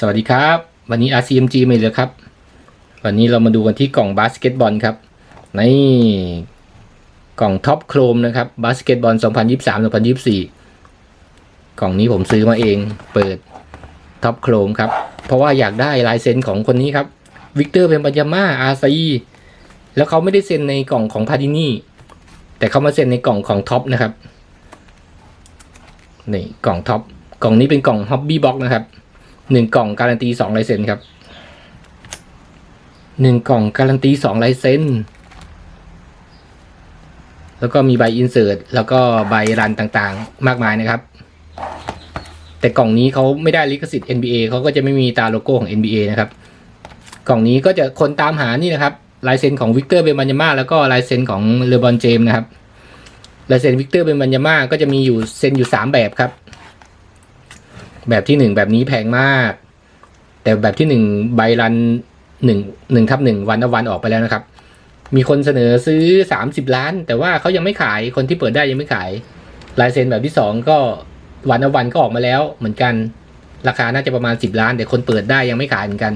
สวัสดีครับ วันนี้ RCMG มาอีกแล้วครับ วันนี้เรามาดูกันที่กล่องบาสเกตบอลครับ ในกล่องท็อปโครมนะครับบาสเกตบอล 2023-2024 กล่องนี้ผมซื้อมาเองเปิดท็อปโครมครับ เพราะว่าอยากได้ลายเซ็นของคนนี้ครับวิกเตอร์เพมปัญญาม่าอาซีแล้วเขาไม่ได้เซ็นในกล่องของพาดินี่แต่เขามาเซ็นในกล่องของท็อปนะครับนี่กล่องท็อปกล่องนี้เป็นกล่องฮ็อบบี้บ็อกนะครับ หนึ่งกล่องการันตีสองลายเซ็นครับหนึ่งกล่องการันตีสองลายเซ็นแล้วก็มีใบอินเสิร์ตแล้วก็ใบรันต่างๆ มากมายนะครับ แต่กล่องนี้เขาไม่ได้ลิขสิทธิ์ NBA เขาก็จะไม่มีตาโลโก้ของ NBA นะครับ กล่องนี้ก็จะคนตามหานี่นะครับลายเซ็นของวิกเตอร์เบนบัญญาม่าแล้วก็ลายเซ็นของเลบอนเจมส์นะครับลายเซ็นวิกเตอร์เบนบัญญาม่าก็จะมีอยู่เซ็นอยู่สามแบบครับ แบบที่หนึ่งแบบนี้แพงมาก แต่แบบที่หนึ่งใบรันหนึ่งหนึ่งทับหนึ่งวันอวันออกไปแล้วนะครับ มีคนเสนอซื้อสามสิบล้าน แต่ว่าเขายังไม่ขายคนที่เปิดได้ยังไม่ขาย ลายเซ็นแบบที่สองก็วันอวันก็ออกมาแล้วเหมือนกัน ราคาน่าจะประมาณสิบล้าน แต่คนเปิดได้ยังไม่ขายเหมือนกัน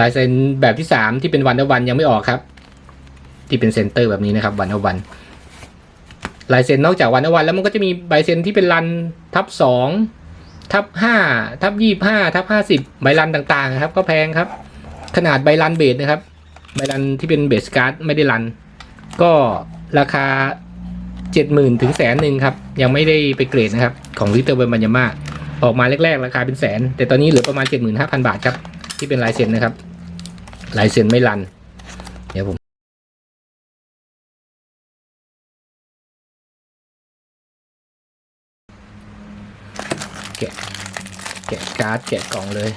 ลายเซ็นแบบที่สามที่เป็นวันอวันยังไม่ออกครับ ที่เป็นเซนเตอร์แบบนี้นะครับวันอวันลายเซ็นนอกจากวันอวันแล้วมันก็จะมีใบเซ็นที่เป็นรันทับสอง ทับห้าทับยี่ห้าทับห้าสิบใบรันต่างๆครับ ก็แพงครับ ขนาดใบรันเบสนะครับ ใบรันที่เป็นเบสการ์ดไม่ได้รัน ก็ราคาเจ็ดหมื่นถึงแสนหนึ่งครับ ยังไม่ได้ไปเกรดนะครับ ของวิเตอร์เบนบัญญาม่าออกมาแรกๆ ราคาเป็นแสน แต่ตอนนี้เหลือประมาณเจ็ดหมื่นห้าพันบาทครับ ที่เป็นลายเซ็นนะครับลายเซ็นไม่รัน เดี๋ยวผม แกะ แการ์ดแกะกล่องเลย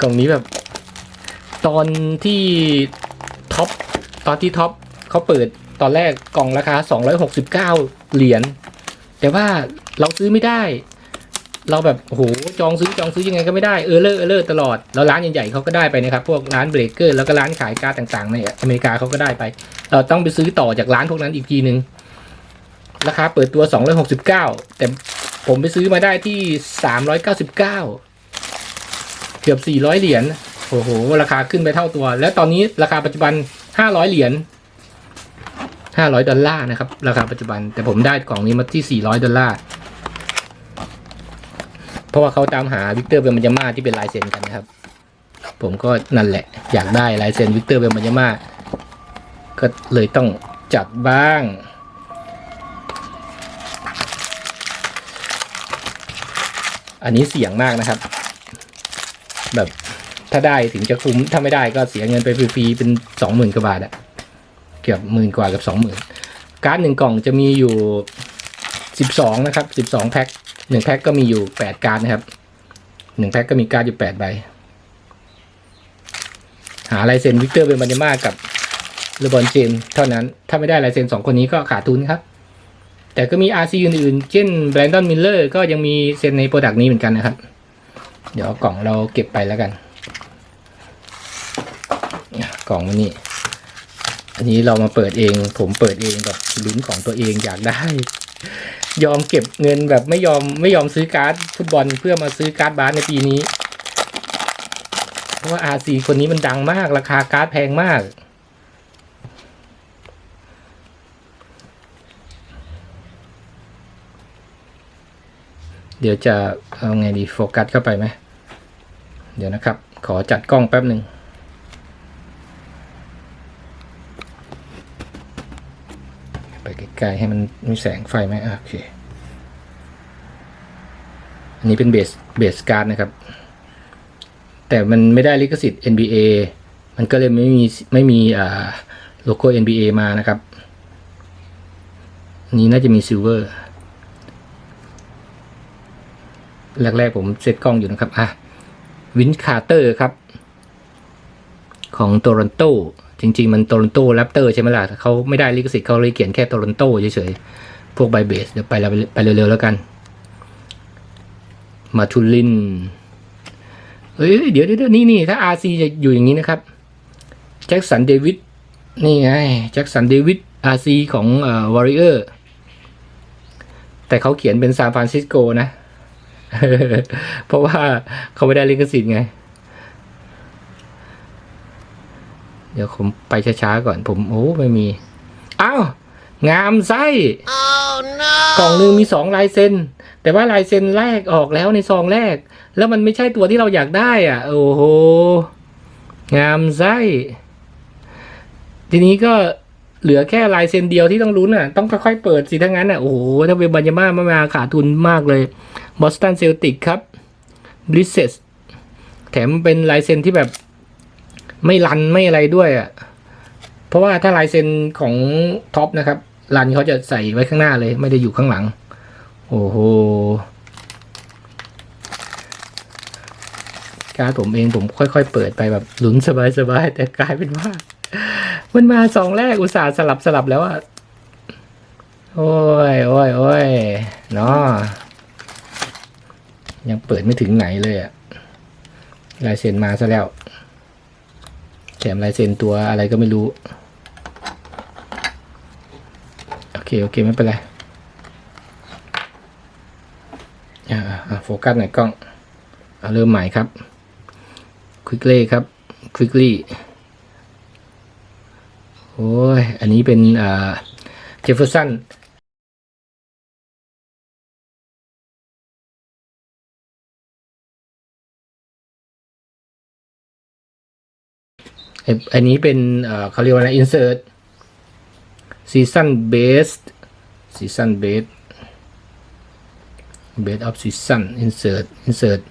กล่องนี้แบบ ตอนที่ท็อปตอนที่ท็อปเขาเปิดตอนแรกกล่องราคา 269 เหรียญแต่ว่าเราซื้อไม่ได้ เราแบบโอ้โหจองซื้อจองซื้อยังไงก็ไม่ได้เออเลอร์เออเลอร์ตลอดแล้วร้านใหญ่ๆเขาก็ได้ไปนะครับพวกร้านเบรกเกอร์แล้วก็ร้านขายการ์ดต่างๆในอเมริกาเขาก็ได้ไป เราต้องไปซื้อต่อจากร้านพวกนั้นอีกทีนึงราคาเปิดตัว 269 แต่ ผมไปซื้อมาได้ที่399เกือบ400เหรียญโอ้โห ราคาขึ้นไปเท่าตัว แล้วตอนนี้ราคาปัจจุบัน500เหรียญ500ดอลลาร์นะครับ ราคาปัจจุบัน แต่ผมได้กล่องนี้มาที่400ดอลลาร์เพราะว่าเขาตามหาวิกเตอร์เบนบัญญาม่าที่เป็นลายเซ็นกันนะครับ ผมก็นั่นแหละ อยากได้ลายเซ็นวิกเตอร์เบนบัญญาม่าก็เลยต้องจัดบ้าง อันนี้เสี่ยงมากนะครับ แบบถ้าได้ถึงจะคุ้มถ้าไม่ได้ก็เสียเงินไปฟรีๆเป็นสองหมื่นกว่าบาทอะเกือบหมื่นกว่ากับสองหมื่นการ์ดหนึ่งกล่องจะมีอยู่สิบสองนะครับสิบสองแพ็คหนึ่งแพ็คก็มีอยู่แปดการ์ดนะครับหนึ่งแพ็คก็มีการ์ดอยู่แปดใบหาลายเซ็นวิกเตอร์เบนบันเดมากับเลบอนเจมเท่านั้น ถ้าไม่ได้ลายเซ็นสองคนนี้ก็ขาดทุนครับ แต่ก็มี RC อื่นๆ เช่นแบรนดอนมิลเลอร์ก็ยังมีเซ็นในโปรดักต์นี้เหมือนกันนะครับ เดี๋ยวกล่องเราเก็บไปแล้วกัน กล่องมันนี่อันนี้เรามาเปิดเอง ผมเปิดเองแบบลุ้นของตัวเองอยากได้ ยอมเก็บเงินแบบไม่ยอมไม่ยอมซื้อการ์ดฟุตบอลเพื่อมาซื้อการ์ดบาสในปีนี้ เพราะว่า RC คนนี้มันดังมาก ราคาการ์ดแพงมาก เดี๋ยวจะเอาไงดีโฟกัสเข้าไปไหม เดี๋ยวนะครับ ขอจัดกล้องแป๊บหนึ่งไปใกลๆให้มันมีแสงไฟไหมโอเค อันนี้เป็นเบสเบสการ์ดนะครับ แต่มันไม่ได้ลิขสิทธิ์ NBA มันก็เลยไม่มีไม่มีอ่าโลโก้ NBA มานะครับนนี้น่าจะมีซิลเวอร์ แรกๆผมเซตกล้องอยู่นะครับอะวินคาร์เตอร์ครับ ของโตรอนโตจริง ๆ มันโตรอนโตแรปเตอร์ใช่ไหมล่ะเขาไม่ได้ลิขสิทธิ์เขาเลยเขียนแค่โตรอนโตเฉยๆ พวกไบเบสเดี๋ยวไปไปเร็วๆแล้วกัน มาทุลินเอ้ยเดี๋ยวเดี๋ยวนี่นี่ถ้า RC จะอยู่อย่างนี้นะครับแจ็คสันเดวิดนี่ไงแจ็คสันเดวิด RC ของเอ่อวอริเออร์แต่เขาเขียนเป็นซานฟรานซิสโกนะ เพราะว่าเขาไม่ได้ลิขสิทธิ์ไง เดี๋ยวผมไปช้าๆก่อน ผมโอ้ไม่มี อ้าว งามไส้กล่องหนึ่งมีสองลายเซ็น แต่ว่าลายเซ็นแรกออกแล้วในซองแรก แล้วมันไม่ใช่ตัวที่เราอยากได้ อะ โอ้โห งามไส้ ทีนี้ก็เหลือแค่ลายเซ็นเดียวที่ต้องลุ้นอะ ต้องค่อยๆเปิดสิถ้างั้นอะ โอ้โห ถ้าเป็นบัญญาม่ามามาขาดทุนมากเลย บอสตันเซลติกครับบริเซสแถมเป็นลายเซ็นที่แบบไม่รันไม่อะไรด้วยอะ เพราะว่าถ้าลายเซ็นของท็อปนะครับรันเขาจะใส่ไว้ข้างหน้าเลย ไม่ได้อยู่ข้างหลัง โอ้โหการผมเองผมค่อยๆเปิดไปแบบหลุนสบายๆ แต่กลายเป็นว่า มันมาสองแรกอุตส่าห์สลับสลับแล้วอะโอ้ยโอ้ยโอ้ยเนาะ ยังเปิดไม่ถึงไหนเลยอะลายเซ็นมาซะแล้วแถมลายเซ็นตัวอะไรก็ไม่รู้ โอเค โอเค ไม่เป็นไรอ่าโฟกัสหน่อยกล้องเอาเริ่มใหม่ครับควิกเล่ครับควิกลี่โอ้ย อันนี้เป็นอ่าเจฟเฟอร์สัน อ้อันนี้เป็นเอ่อเขาเรียกว่าอะไร insert season based season based base of season insert insert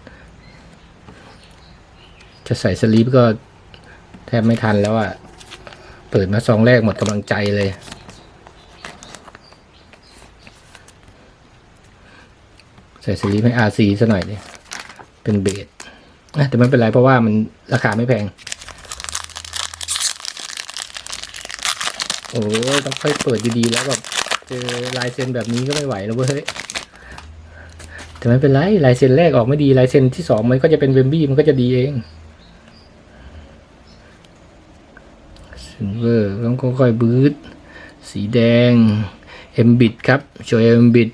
จะใส่สลีปก็แทบไม่ทันแล้วอะ่ะ เปิดมาซองแรกหมดกำลังใจเลย ใส่สลีปให้ RC ซะหน่อยดิเป็นเบสอะแต่ไม่เป็นไรเพราะว่ามันราคาไม่แพง โอ้ยต้องค่อยเปิดดีๆแล้วแบบเจอลายเซ็นแบบนี้ก็ไม่ไหวแล้วเว้ยแต่ไม่เป็นไรลายเซ็นแรกออกไม่ดีลายเซ็นที่สองมันก็จะเป็นเวมบี้มันก็จะดีเองซิลเวอร์ต้องค่อยๆบืดสีแดงเอ็มบิดครับโชว์เอ็มบิด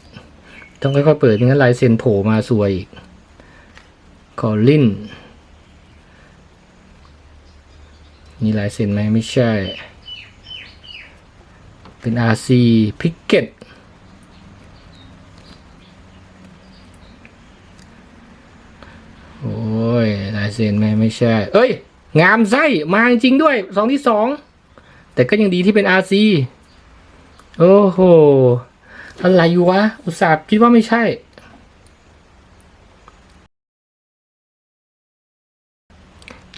ต้องค่อยๆเปิดไม่งั้นลายเซ็นโผล่มาสวยอีกคอลลินมีลายเซ็นไหมไม่ใช่ เป็น RC พิกเก็ตโอ้ยลายเซ็นไหมไม่ใช่ เอ้ย งามไส้ มาจริงด้วยสองที่สอง แต่ก็ยังดีที่เป็น RC โอ้โห อะไรอยู่วะ อุตส่าห์คิดว่าไม่ใช่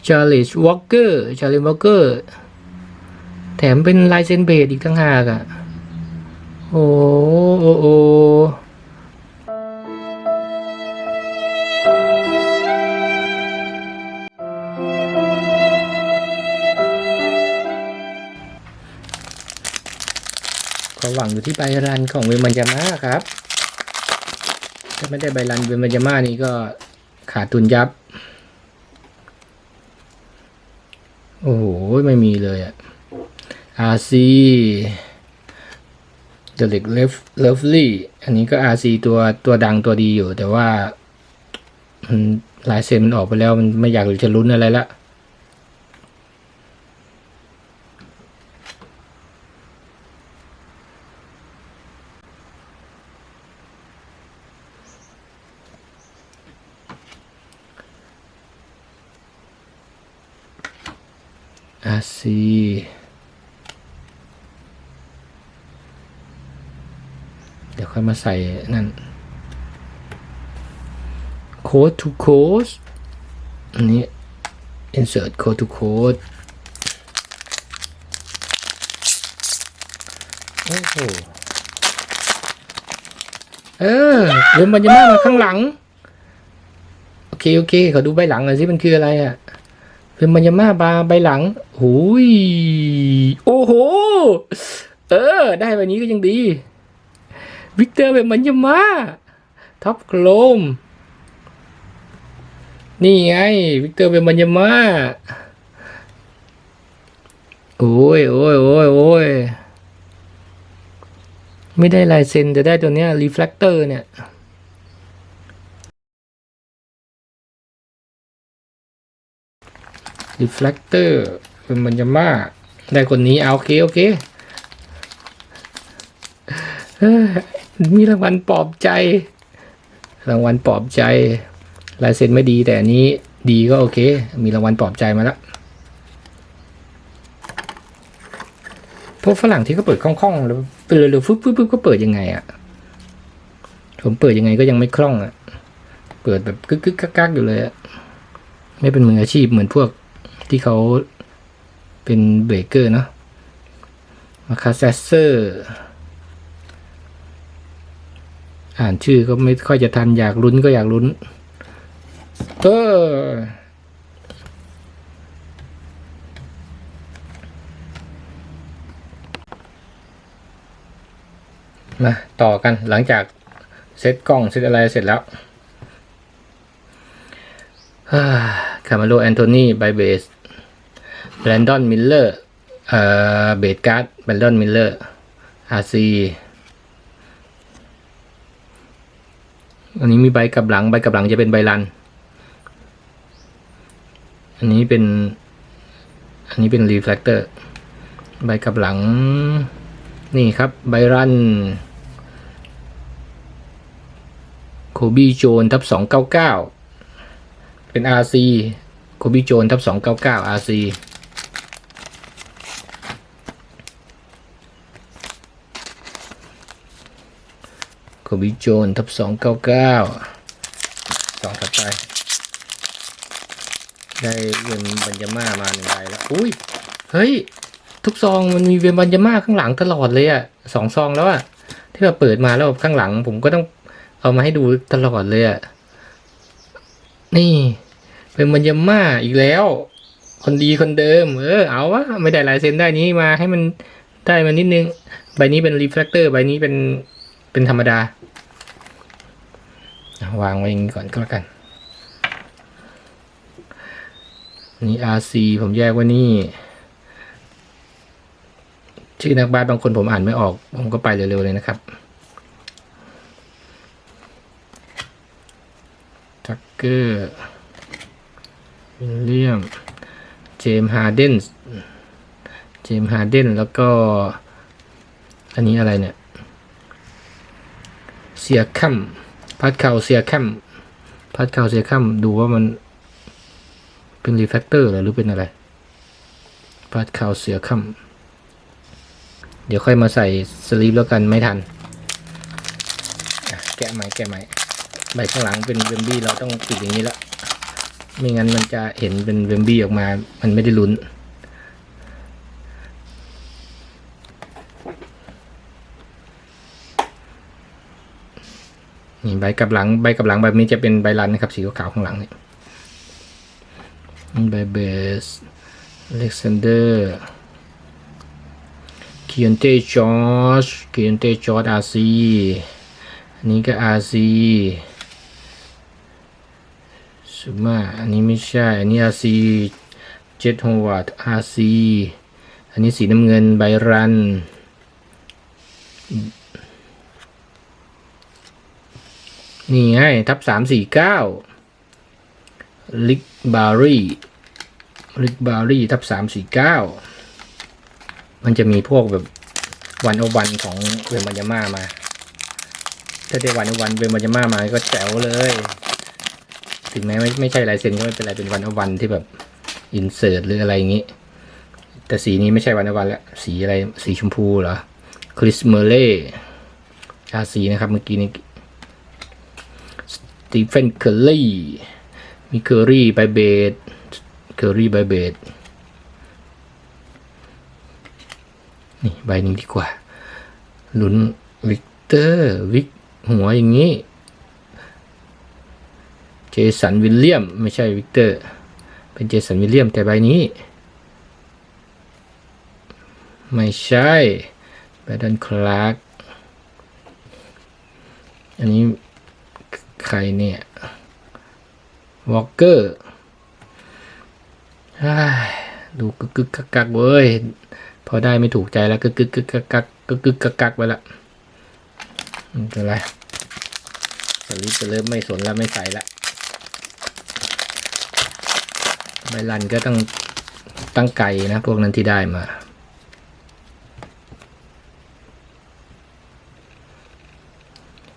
ชาร์ลิชวอลเกอร์ชาร์ลิวอลเกอร์ แถมเป็นลายเซ็นเบสอีกทั้งหากอะ่ะ โอ้โอ้โอ้ความหวังอยู่ที่ใบรันของเวมันยาม่าครับ ถ้าไม่ได้ใบรันเวมันยาม่านี่ก็ขาดทุนยับ โอ้โห ไม่มีเลยอะ RC The l e g Left Lovely อันนี้ก็ RC ตัวตัวดังตัวดีอยู่ แต่ว่ามันลายเซ็นมันออกไปแล้วมันไม่อยากจะลุ้นอะไรละ RC เดี๋ยวค่อย มาใส่นั่น code to code อันนี้ insert code to code โอ้โห เออเริ่มมันจะมามาข้างหลัง โอเค โอเคขาดูใบหลังหน่อยสิมันคืออะไรอะ่ะเป็นมันยม่าบาใบหลังหูย โอ้โห เออ ได้แบบนี้ก็ยังดี วิกเตอร์เวมันยามาท็อปโคลม นี่ไง วิกเตอร์เวมันยามาโอ้ยโอ้ยโอ้ยโอ้ยไม่ได้ลายเซ็นแต่ได้ตัวเนี้ยรีเฟลกเตอร์เนี่ยรีเฟลกเตอร์เป็นมันจะมาได้คนนี้เอาโอเค โอเค มีรางวัลปลอบใจ รางวัลปลอบใจลายเซ็นไม่ดีแต่อันนี้ดีก็โอเค มีรางวัลปลอบใจมาแล้วพวกฝรั่งที่เขาเปิดคล่องๆแล้วเร็วๆฟึ๊บฟึ๊บฟึ๊บก็เปิดยังไงอะ่ะ ผมเปิดยังไงก็ยังไม่คล่องอะ่ะ เปิดแบบกึกกึกกักกักอยู่เลยอะ่ะ ไม่เป็นมืออาชีพเหมือนพวกที่เขาเป็นเบรกเกอร์เนาะมาคาเซเซอร์ อ่านชื่อก็ไม่ค่อยจะทันอยากลุ้นก็อยากลุ้น เออมาต่อกันหลังจากเซตกล้องเซตอะไรเสร็จแล้วคาร์มาโลแอนโทนีไบเบสแบรนดอนมิลเลอร์เอ่อเบดการ์ดแบรนดอนมิลเลอร์อาร์ซี อันนี้มีใบกับหลังใบกับหลังจะเป็นใบรัน อันนี้เป็น อันนี้เป็นรีเฟล c เตอร์ใบกับหลัง นี่ครับใบรันโคบี้โจนทับสองเก้าเก้าเป็น RC โคบี้โจนทับสองเก้าเก้า RC โคบี้โจนทับสองเก้าเก้าสองถัดไป ได้เวียนบัญญาม่ามาหนึ่งใบแล้ว อุ้ย เฮ้ย ทุกซองมันมีเวียนบัญญาม่าข้างหลังตลอดเลยอะสองซองแล้วอะที่เราเปิดมาแล้วข้างหลัง ผมก็ต้องเอามาให้ดูตลอดเลยอะนี่เป็นบัญญาม่าอีกแล้ว คนดีคนเดิม เออ เอาวะไม่ได้ลายเซ็นได้นี้มาให้มันได้มานิดนึง ใบนี้เป็นรีเฟล c เตอร์ ใบนี้เป็นเป็นธรรมดา วางไว้อย่างนี้ก่อนก็แล้วกัน นี่ RC ผมแยกว่านี่ ชื่อนักบาสบางคนผมอ่านไม่ออก ผมก็ไปเร็วๆเลยนะครับทักเกอร์วิลเลียม เจมฮาร์เดนเจมฮาร์เดนแล้วก็ อันนี้อะไรเนี่ยเซียคัม พัดเข่าเซียคัมพัดเข่าเซียคัมดูว่ามันเป็นรีแฟกเตอร์หรือเป็นอะไรพาดคาเสียค่ำเดี๋ยวค่อยมาใส่สลีปแล้วกันไม่ทัน แกะใหม่แกะใหม่ใบข้างหลังเป็นเวมบี้เราต้องปิดอย่างนี้แล้วไม่งั้นมันจะเห็นเป็นเวมบี้ออกมา มันไม่ได้ลุ้น ใบกับหลังใบกับหลังแบบนี้จะเป็นใบรันนะครับสีขาวข้างหลังนี่ใบเบสอเล็กซานเดอร์คิอนเต้จอร์จคิอนเต้จอร์จอาร์ซีอันนี้ก็อาร์ซีสุมาอันนี้ไม่ใช่ อันนี้อาร์ซีเจ็ดโฮวาร์ดอาร์ซีอันนี้สีน้ำเงินไบรัน นี่ไง ทับสามสี่เก้าลิกบารีลิกบารีทับสามสี่เก้ามันจะมีพวกแบบวันโอวันของเวมบัญญาม่ามา ถ้าได้วันโอวันเวมบัญญาม่ามาก็แจ๋วเลย ถึงแม้ไม่ไม่ใช่ลายเซ็นก็ไม่เป็นไรเป็นวันโอวันที่แบบอินเสิร์ตหรืออะไรอย่างนี้ แต่สีนี้ไม่ใช่วันโอวันแล้วสีอะไรสีชมพูเหรอคริสเมเล่ชาสีนะครับเมื่อกี้นี้ ตีเฟนเคอร์ลี่ มีเคอรี่ใบเบดเคอรี่ใบเบดนี่ใบหนึ่งดีกว่าลุ้นวิกเตอร์วิกหัวอย่างนี้ เจสันวิลเลียม ไม่ใช่วิกเตอร์ เป็นเจสันวิลเลียมแต่ใบนี้ ไม่ใช่แบดดันคลาร์กอันนี้ ใครเนี่ยวอลเกอร์ดูกึกกึกกักกักเว้ย พอได้ไม่ถูกใจแล้วกึกกึกกึกกักกักกึกกึกกักกักไปละไม่เป็นไรสลิปจะเริ่มไม่สนแล้วไม่ใส่ละใบลันก็ต้องตั้งไกลนะ พวกนั้นที่ได้มา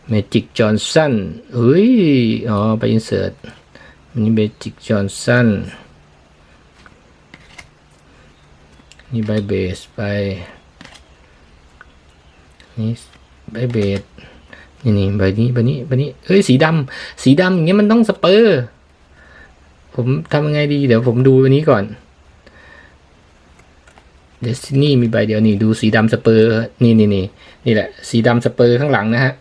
เมจิกจอห์นสันเฮ้ย อ๋อ ไปอินเสิร์ตนนี้เมจิกจอห์นสันนี่ใบเบสไป นี่ใบเบสนี่นี่ใบนี้ใบนี้ใบนี้เอ้ย สีดำสีดำอย่างเงี้ยมันต้องสเปอร์ ผมทำยังไงดี เดี๋ยวผมดูอันนี้ก่อนเดสตินีมีใบเดียวนี่ ดูสีดำสเปอร์ นี่นี่นี่นี่แหละ สีดำสเปอร์ข้างหลังนะฮะ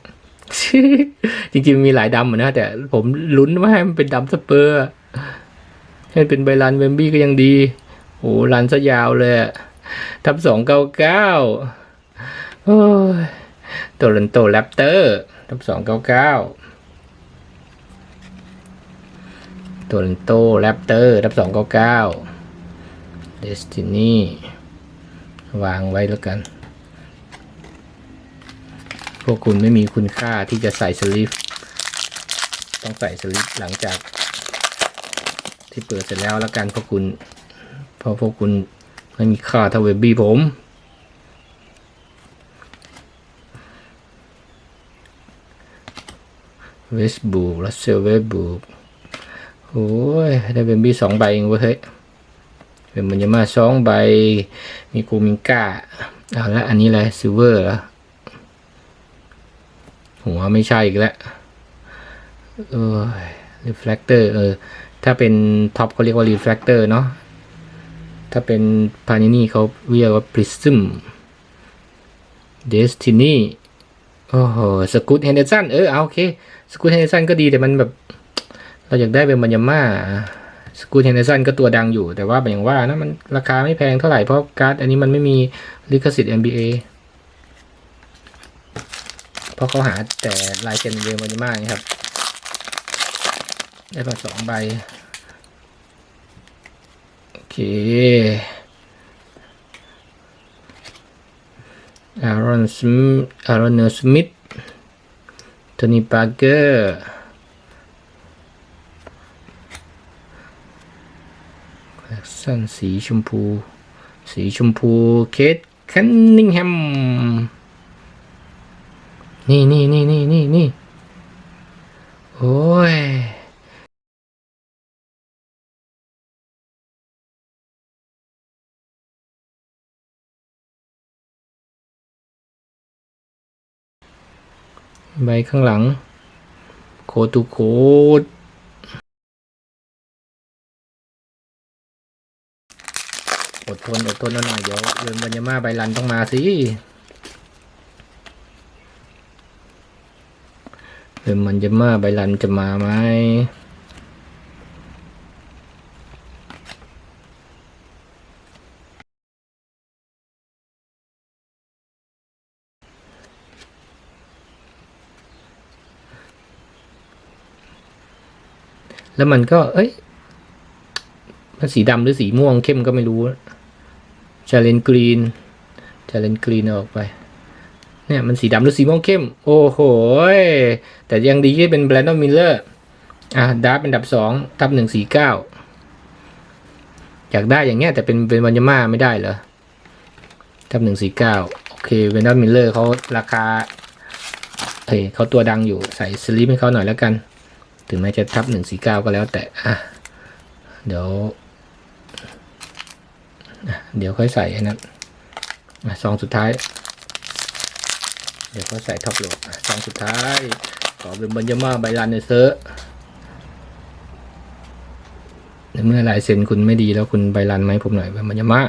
จริง ๆ มีหลายดำเหมือนนะ แต่ผมลุ้นว่าให้มันเป็นดำสเปอร์ให้มันเป็นใบรันเวมบี้ก็ยังดีโอ้รันซะยาวเลยทับสองเก้าเก้าโอ้ยโตลันโตแรปเตอร์ทับสองเก้าเก้าโตลันโตแรปเตอร์ทับสองเก้าเก้าเดสตินีวางไว้แล้วกัน พวกคุณไม่มีคุณค่าที่จะใส่สลิปต้องใส่สลิปหลังจาก ที่เปิดเสร็จแล้วแล้วกันพวกคุณเพราะพวกคุณไม่มีค่าเท่าเวบบี้ผมเวสบูรัสเซลเวสบูโอ้ย ได้เวบบี้สองใบเองเว้ยเฮ้ยเป็นมันยามาสองใบ มีกูมิงก้า เอาละอันนี้อะไรซิลเวอร์เหรอ หัวไม่ใช่อีกแล้วเออ reflector เออ ถ้าเป็นท็อปเขาเรียกว่า reflector เนาะ ถ้าเป็นพานินี่เขาเรียกว่า prism destiny โอ้โห สกูตเฮนเดอร์สัน เออ เอาโอเค สกูตเฮนเดอร์สันก็ดีแต่มันแบบ เราอยากได้เป็นบัญญาม่า สกูตเฮนเดอร์สันก็ตัวดังอยู่ แต่ว่าอย่างว่านะมันราคาไม่แพงเท่าไหร่เพราะการ์ดอันนี้มันไม่มีลิขสิทธิ์ NBA เพ ราะเขาหาแต่ลายเซ็นเวลมันมากนะครับ ได้มาสองใบ โอเคอารอนสมิธอารอนเนอร์สมิธโทนี่ปาร์เกอร์สั้นสีชมพู สีชมพู เคทแคนนิงแฮม นี่นี่นี่นี่นี่นี่โอ้ยใบข้างหลัง โคตูโคดอดทนอดทนเอาหน่อยเดี๋ยวเดือนบัญญามาใบรันต้องมาสิ เดี๋ยวมันจะมาใบรันจะมาไหมแล้วมันก็ เอ้ย มันสีดำหรือสีม่วงเข้มก็ไม่รู้ชาเลนกรีนชาเลนกรีนออกไป เนี่ยมันสีดำหรือสีม่วงเข้ม โอ้โห แต่ยังดีที่เป็นแบรนด์มิลเลอร์ อะดาร์เป็นดับสองทับหนึ่งสี่เก้าอยากได้อย่างเงี้ยแต่เป็นเป็นวันยาม่าไม่ได้เหรอทับหนึ่งสี่เก้าโอเคเวนดอมิลเลอร์เขาราคาเฮ้ยเขาตัวดังอยู่ใส่สลิปให้เขาหน่อยแล้วกัน ถึงแม้จะทับหนึ่งสี่เก้าก็แล้วแต่ อะ เดี๋ยว เดี๋ยวค่อยใส่อ้นั้นอะซองสุดท้าย เดี๋ยวก็ใส่ท็อปโหลดซองสุดท้ายขอเป็นบัญญามาใบรันในเซอร์ในเมื่อลายเซ็นคุณไม่ดีแล้วคุณใบรันไหมผมหน่อยบัญญามา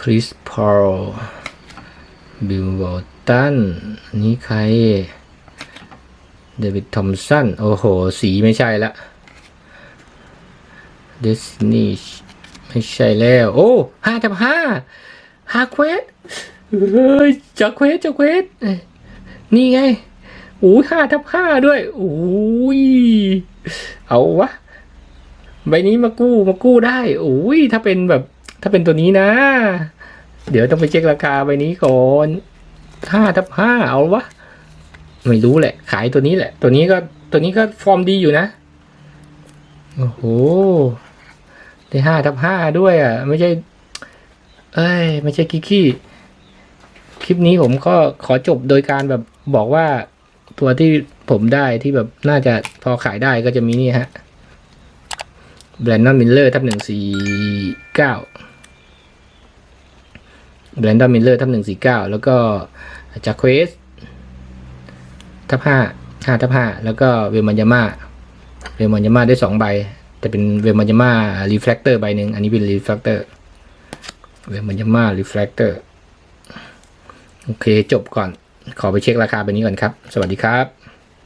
คริสพอลบิลวอลตันนี่ใคร เดวิดทอมสัน โอ้โห สีไม่ใช่ละ ดสนีไม่ใช่แล้ว โอ้ห้ากับห้าห้าเควสเฮ้ยจากเควสจากเควสนี่ไงโอ้ห้าทับห้าด้วยโอ้ยเอาวะใบนี้มากู้มากู้ได้โอ้ยถ้าเป็นแบบ ถ้าเป็นตัวนี้นะ เดี๋ยวต้องไปเช็คราคาใบนี้ก่อนห้าทับห้าเอาวะไม่รู้แหละ ขายตัวนี้แหละ ตัวนี้ก็ตัวนี้ก็ฟอร์มดีอยู่นะ โอ้โห ได้ห้าทับห้าด้วยอะ ไม่ใช่ เอ้ย ไม่ใช่คิกกี้คลิปนี้ผมก็ขอจบโดยการแบบบอกว่าตัวที่ผมได้ที่แบบน่าจะพอขายได้ก็จะมีนี่ฮะแบรนดอนมิลเลอร์ทับหนึ่งสี่เก้าแบรนดอนมิลเลอร์ทับหนึ่งสี่เก้าแล้วก็จากเควสทับห้าห้าทับห้าแล้วก็เวลมันยาม่าเวลมันยาม่าได้สองใบ แต่เป็นเวลมันยาม่ารีเฟลกเตอร์ใบหนึ่งอันนี้เป็นรีเฟลกเตอร์เวลมันยาม่ารีเฟลกเตอร์โอเคจบก่อน ขอไปเช็คราคาไปนี้ก่อนครับ สวัสดีครับ